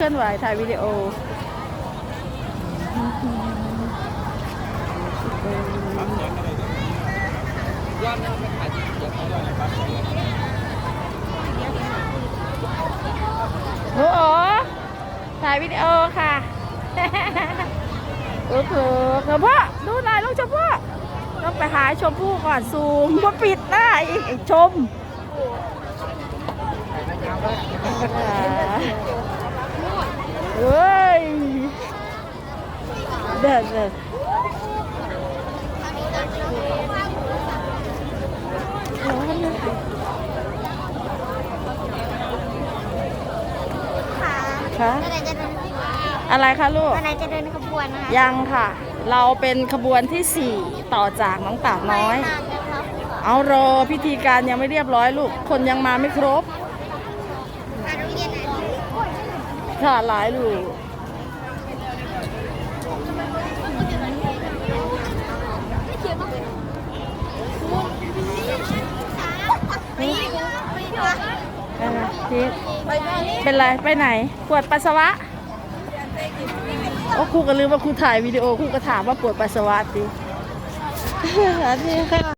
เคลื่อนไหวถ่ายวิดีโอโอ้โหถ่ายวิดีโอค่ะ โอ้โหชมพู่ดูหน่อยลูกชมพู่ต้องไปหาชมพู่ก่อนซูมมาปิดหน้าอีกไอ้ชมเฮ้ย เดินเดินร้อนเลยค่ะค่ะเมื่อไหร่จะเดินอะไรคะลูก เมื่อไหร่จะเดินขบวนนะคะยังค่ะ เราเป็นขบวนที่ 4 ต่อจากน้องตาบน้อยไปนานแล้วครับเอารอพิธีการยังไม่เรียบร้อยลูก คนยังมาไม่ครบมาโรงเรียนไหน ค่ะหลายลูก ไม่ไม่ค่ะ ไปไหน พีทเป็นไร ไปไหนปวดปัสสาวะ โอ้ครูก็ลืมว่าครูถ่ายวิดีโอครูก็ถามว่าปวดปัสสาวะสิอันนี้ค่ะ